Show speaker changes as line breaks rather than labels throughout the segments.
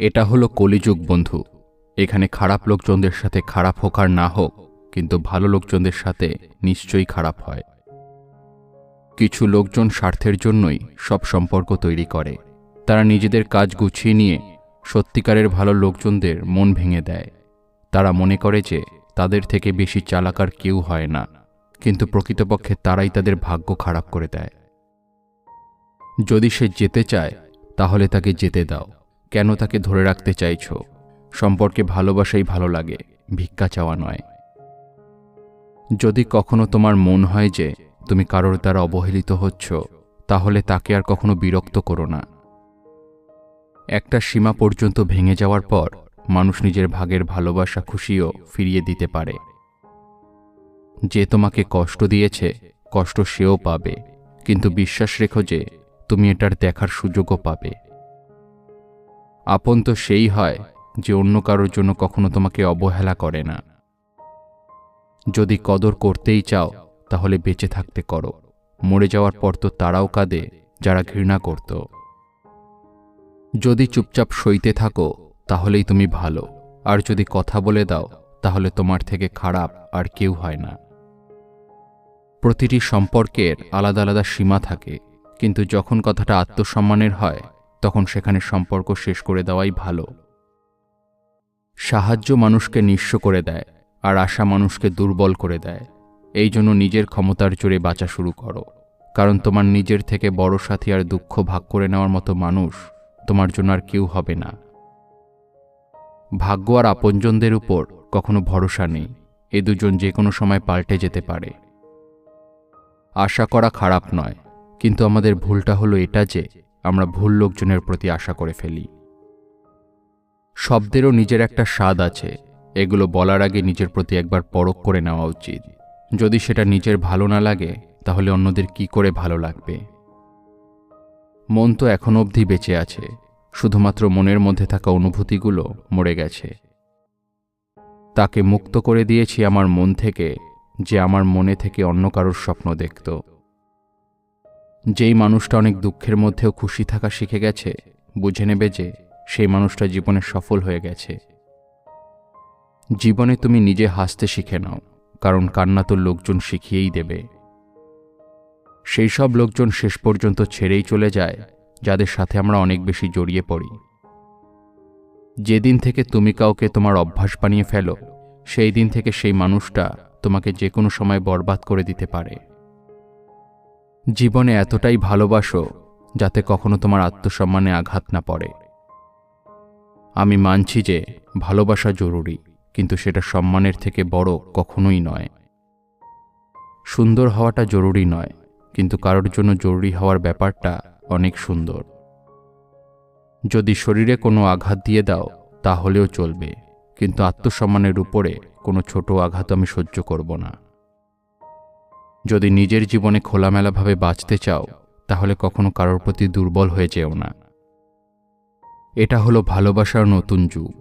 এটা হলো কলিযুগ, বন্ধু। এখানে খারাপ লোকজনদের সাথে খারাপ হোক আর না হোক, কিন্তু ভালো লোকজনদের সাথে নিশ্চয়ই খারাপ হয়। কিছু লোকজন স্বার্থের জন্যই সব সম্পর্ক তৈরি করে। তারা নিজেদের কাজ গুছিয়ে নিয়ে সত্যিকারের ভালো লোকজনদের মন ভেঙে দেয়। তারা মনে করে যে তাদের থেকে বেশি চালাকার কেউ হয় না, কিন্তু প্রকৃতপক্ষে তারাই তাদের ভাগ্য খারাপ করে দেয়। যদি সে যেতে চায়, তাহলে তাকে যেতে দাও। কেন তাকে ধরে রাখতে চাইছ? সম্পর্কে ভালোবাসাই ভালো লাগে, ভিক্ষা চাওয়া নয়। যদি কখনো তোমার মন হয় যে তুমি কারোর দ্বারা অবহেলিত হচ্ছ, তাহলে তাকে আর কখনো বিরক্ত করো না। একটা সীমা পর্যন্ত ভেঙে যাওয়ার পর, মানুষ নিজের ভাগের ভালোবাসা খুশিও ফিরিয়ে দিতে পারে। যে তোমাকে কষ্ট দিয়েছে, কষ্ট সেও পাবে, কিন্তু বিশ্বাস রেখো যে তুমি এটার দেখার সুযোগও পাবে। আপন তো সেই হয় যে অন্য কারোর জন্য কখনো তোমাকে অবহেলা করে না। যদি কদর করতেই চাও, তাহলে বেঁচে থাকতে করো। মরে যাওয়ার পর তো তারাও কাঁদে, যারা ঘৃণা করত। যদি চুপচাপ সইতে থাকো, তাহলেই তুমি ভালো। আর যদি কথা বলে দাও, তাহলে তোমার থেকে খারাপ আর কেউ হয় না। প্রতিটি সম্পর্কের আলাদা আলাদা সীমা থাকে, কিন্তু যখন কথাটা আত্মসম্মানের হয় তখন সেখানে সম্পর্ক শেষ করে দেওয়াই ভালো। সাহায্য মানুষকে নিঃস্ব করে দেয় আর আশা মানুষকে দুর্বল করে দেয়। এই জন্য নিজের ক্ষমতার জোরে বাঁচা শুরু করো। কারণ তোমার নিজের থেকে বড় সাথী আর দুঃখ ভাগ করে নেওয়ার মতো মানুষ তোমার জন্য আর কেউ হবে না। ভাগ্য আর আপনজনদের উপর কখনো ভরসা নেই। এ দুজন যে কোনো সময় পাল্টে যেতে পারে। আশা করা খারাপ নয়, কিন্তু আমাদের ভুলটা হলো এটা যে আমরা ভুল লোকজনের প্রতি আশা করে ফেলি। শব্দেরও নিজের একটা স্বাদ আছে। এগুলো বলার আগে নিজের প্রতি একবার পরখ করে নেওয়া উচিত। যদি সেটা নিজের ভালো না লাগে, তাহলে অন্যদের কি করে ভালো লাগবে? মন তো এখন অবধি বেঁচে আছে। শুধুমাত্র মনের মধ্যে থাকা অনুভূতিগুলো মরে গেছে। তাকে মুক্ত করে দিয়েছি আমার মন থেকে, যে আমার মনে থেকে অন্য কারোর স্বপ্ন দেখত। যেই মানুষটা অনেক দুঃখের মধ্যেও খুশি থাকা শিখে গেছে, বুঝে নেবে যে সেই মানুষটা জীবনে সফল হয়ে গেছে। জীবনে তুমি নিজে হাসতে শিখে নাও, কারণ কান্না তো লোকজন শিখিয়েই দেবে। সেই সব লোকজন শেষ পর্যন্ত ছেড়েই চলে যায়, যাদের সাথে আমরা অনেক বেশি জড়িয়ে পড়ি। যেদিন থেকে তুমি কাউকে তোমার অভ্যাস বানিয়ে ফেলো, সেই দিন থেকে সেই মানুষটা তোমাকে যে কোনো সময় বরবাদ করে দিতে পারে। জীবনে এতটাই ভালোবাসো যাতে কখনো তোমার আত্মসম্মানে আঘাত না পড়ে। আমি মানছি যে ভালোবাসা জরুরি, কিন্তু সেটা সম্মানের থেকে বড় কখনোই নয়। সুন্দর হওয়াটা জরুরি নয়, কিন্তু কারোর জন্য জরুরি হওয়ার ব্যাপারটা অনেক সুন্দর। যদি শরীরে কোনো আঘাত দিয়ে দাও, তাহলেও চলবে, কিন্তু আত্মসম্মানের উপরে কোনো ছোট আঘাত আমি সহ্য করব না। যদি নিজের জীবনে খোলামেলাভাবে বাঁচতে চাও, তাহলে কখনো কারোর প্রতি দুর্বল হয়ে যেও না। এটা হলো ভালোবাসার নতুন যুগ।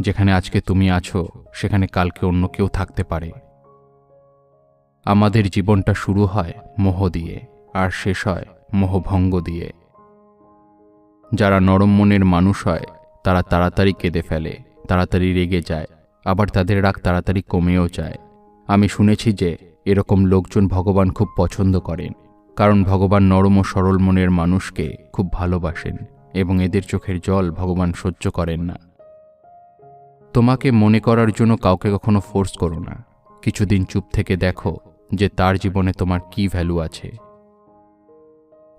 যেখানে আজকে তুমি আছো, সেখানে কালকে অন্য কেউ থাকতে পারে। আমাদের জীবনটা শুরু হয় মোহ দিয়ে, আর শেষ হয় মোহভঙ্গ দিয়ে। যারা নরম মনের মানুষ হয়, তারা তাড়াতাড়ি কেঁদে ফেলে, তাড়াতাড়ি রেগে যায়, আবার তাদের রাগ তাড়াতাড়ি কমেও যায়। আমি শুনেছি যে এরকম লোকজন ভগবান খুব পছন্দ করেন, কারণ ভগবান নরম ও সরল মনের মানুষকে খুব ভালোবাসেন এবং এদের চোখের জল ভগবান সহ্য করেন না। তোমাকে মনে করার জন্য কাউকে কখনো ফোর্স করো না। কিছুদিন চুপ থেকে দেখো যে তার জীবনে তোমার কি ভ্যালু আছে।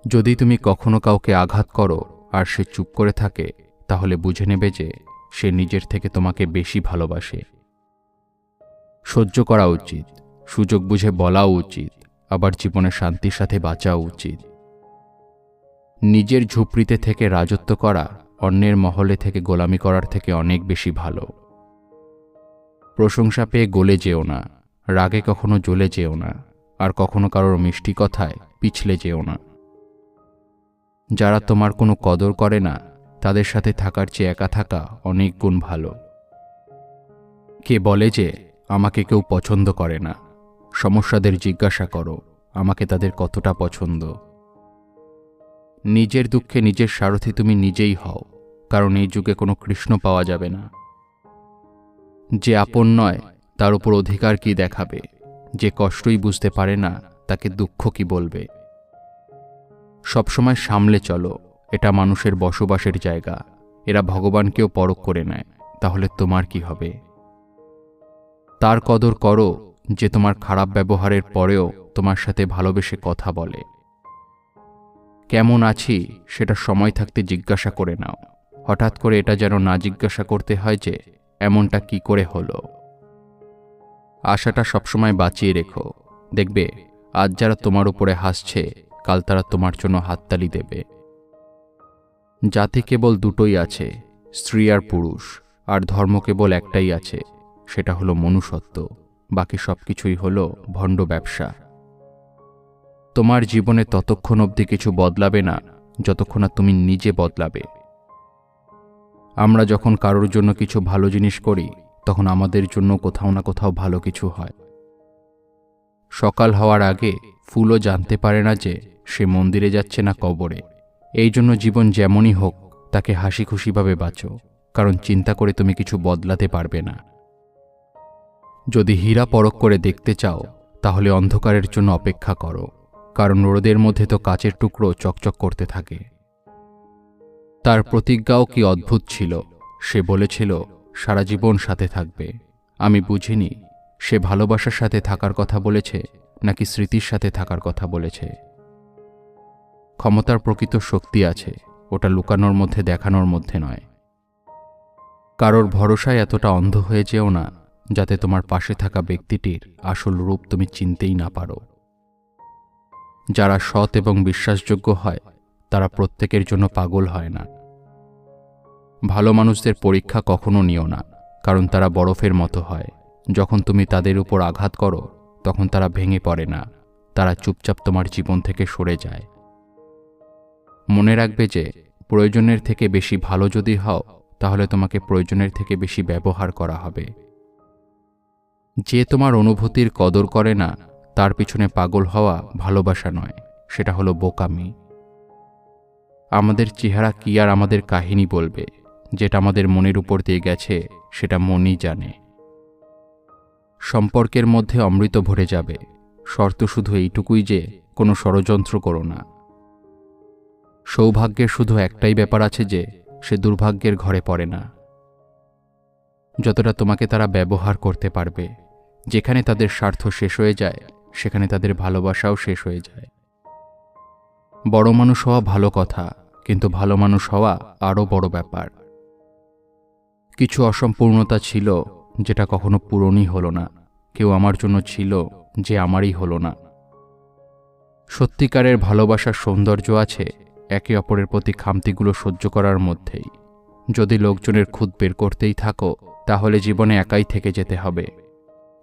যদি তুমি কখনো কাউকে আঘাত করো আর সে চুপ করে থাকে, তাহলে বুঝে নেবে যে সে নিজের থেকে তোমাকে বেশি ভালোবাসে। সহ্য করা উচিত। সুযোগ বুঝে বলাও উচিত, আবার জীবনে শান্তির সাথে বাঁচাও উচিত। নিজের ঝুপড়িতে থেকে রাজত্ব করা, অন্যের মহলে থেকে গোলামি করার থেকে অনেক বেশি ভালো। প্রশংসা পেয়ে গলে যেও না, রাগে কখনো জ্বলে যেও না, আর কখনো কারোর মিষ্টি কথায় পিছলে যেও না। যারা তোমার কোনো কদর করে না, তাদের সাথে থাকার চেয়ে একা থাকা অনেক গুণ ভালো। কে বলে যে, আমাকে কেউ পছন্দ করে না। সমস্যাদের জিজ্ঞাসা করো, আমাকে তাদের কতটা পছন্দ। নিজের দুঃখে নিজের সারথি তুমি নিজেই হও, কারণ এই যুগে কোনো কৃষ্ণ পাওয়া যাবে না। যে আপন নয়, তার উপর অধিকার কি দেখাবে? যে কষ্টই বুঝতে পারে না, তাকে দুঃখ কি বলবে? সবসময় সামলে চলো, এটা মানুষের বসবাসের জায়গা, এরা ভগবানকেও পরখ করে নেয়, তাহলে তোমার কি হবে? তার কদর করো যে তোমার খারাপ ব্যবহারের পরেও তোমার সাথে ভালোবেসে কথা বলে। কেমন আছি সেটা সময় থাকতে জিজ্ঞাসা করে নাও। হঠাৎ করে এটা যেন না জিজ্ঞাসা করতে হয় যে, এমনটা কি করে হলো? আশাটা সবসময় বাঁচিয়ে রেখো। দেখবে, আজ যারা তোমার উপরে হাসছে, কাল তারা তোমার জন্য হাততালি দেবে। জাতি কেবল দুটোই আছে, স্ত্রী আর পুরুষ, আর ধর্ম কেবল একটাই আছে, সেটা হলো মনুষ্যত্ব। বাকি সব কিছুই হলো ভণ্ড ব্যবসা। তোমার জীবনে ততক্ষণ অবধি কিছু বদলাবে না, যতক্ষণ না তুমি নিজে বদলাবে। আমরা যখন কারোর জন্য কিছু ভালো জিনিস করি, তখন আমাদের জন্য কোথাও না কোথাও ভালো কিছু হয়। সকাল হওয়ার আগে ফুলও জানতে পারে না যে সে মন্দিরে যাচ্ছে না কবরে। এই জন্য জীবন যেমনই হোক, তাকে হাসি খুশিভাবে বাঁচো, কারণ চিন্তা করে তুমি কিছু বদলাতে পারবে না। যদি হীরা পরখ করে দেখতে চাও, তাহলে অন্ধকারের জন্য অপেক্ষা করো, কারণ রোদের মধ্যে তো কাচের টুকরো চকচক করতে থাকে। তার প্রতিজ্ঞাও কি অদ্ভুত ছিল, সে বলেছিল, সারা জীবন সাথে থাকবে। আমি বুঝিনি, সে ভালোবাসার সাথে থাকার কথা বলেছে, নাকি স্মৃতির সাথে থাকার কথা বলেছে। ক্ষমতার প্রকৃত শক্তি আছে, ওটা লুকানোর মধ্যে দেখানোর মধ্যে নয়। কারোর ভরসায় এতটা অন্ধ হয়ে যেও না যাতে তোমার পাশে থাকা ব্যক্তিটির আসল রূপ তুমি চিনতেই না পারো। যারা সৎ এবং বিশ্বাসযোগ্য হয়, তারা প্রত্যেকের জন্য পাগল হয় না। ভালো মানুষদের পরীক্ষা কখনো নিও না, কারণ তারা বরফের মতো হয়। যখন তুমি তাদের উপর আঘাত করো, তখন তারা ভেঙে পড়ে না, তারা চুপচাপ তোমার জীবন থেকে সরে যায়। মনে রাখবে যে, প্রয়োজনের থেকে বেশি ভালো যদি হও, তাহলে তোমাকে প্রয়োজনের থেকে বেশি ব্যবহার করা হবে। যে তোমার অনুভূতির কদর করে না, তার পিছনে পাগল হওয়া ভালোবাসা নয়, সেটা হলো বোকামি। আমাদের চেহারা কি আর আমাদের কাহিনী বলবে? যেটা আমাদের মনের উপর দিয়ে গেছে, সেটা মনই জানে। সম্পর্কের মধ্যে অমৃত ভরে যাবে। শর্ত শুধু এইটুকুই যে, কোনো ষড়যন্ত্র করো না। সৌভাগ্যের শুধু একটাই ব্যাপার আছে যে, সে দুর্ভাগ্যের ঘরে পড়ে না। যতটা তোমাকে তারা ব্যবহার করতে পারবে। যেখানে তাদের স্বার্থ শেষ হয়ে যায়, সেখানে তাদের ভালোবাসাও শেষ হয়ে যায়। বড় মানুষ হওয়া ভালো কথা, কিন্তু ভালো মানুষ হওয়া আরও বড় ব্যাপার। কিছু অসম্পূর্ণতা ছিল, যেটা কখনো পূরণই হলো না। কেউ আমার জন্য ছিল, যে আমারই হলো না। সত্যিকারের ভালোবাসার সৌন্দর্য আছে একে অপরের প্রতি খামতিগুলো সহ্য করার মধ্যেই। যদি লোকজনের খুদ বের করতেই থাকো, তাহলে জীবনে একাই থেকে যেতে হবে।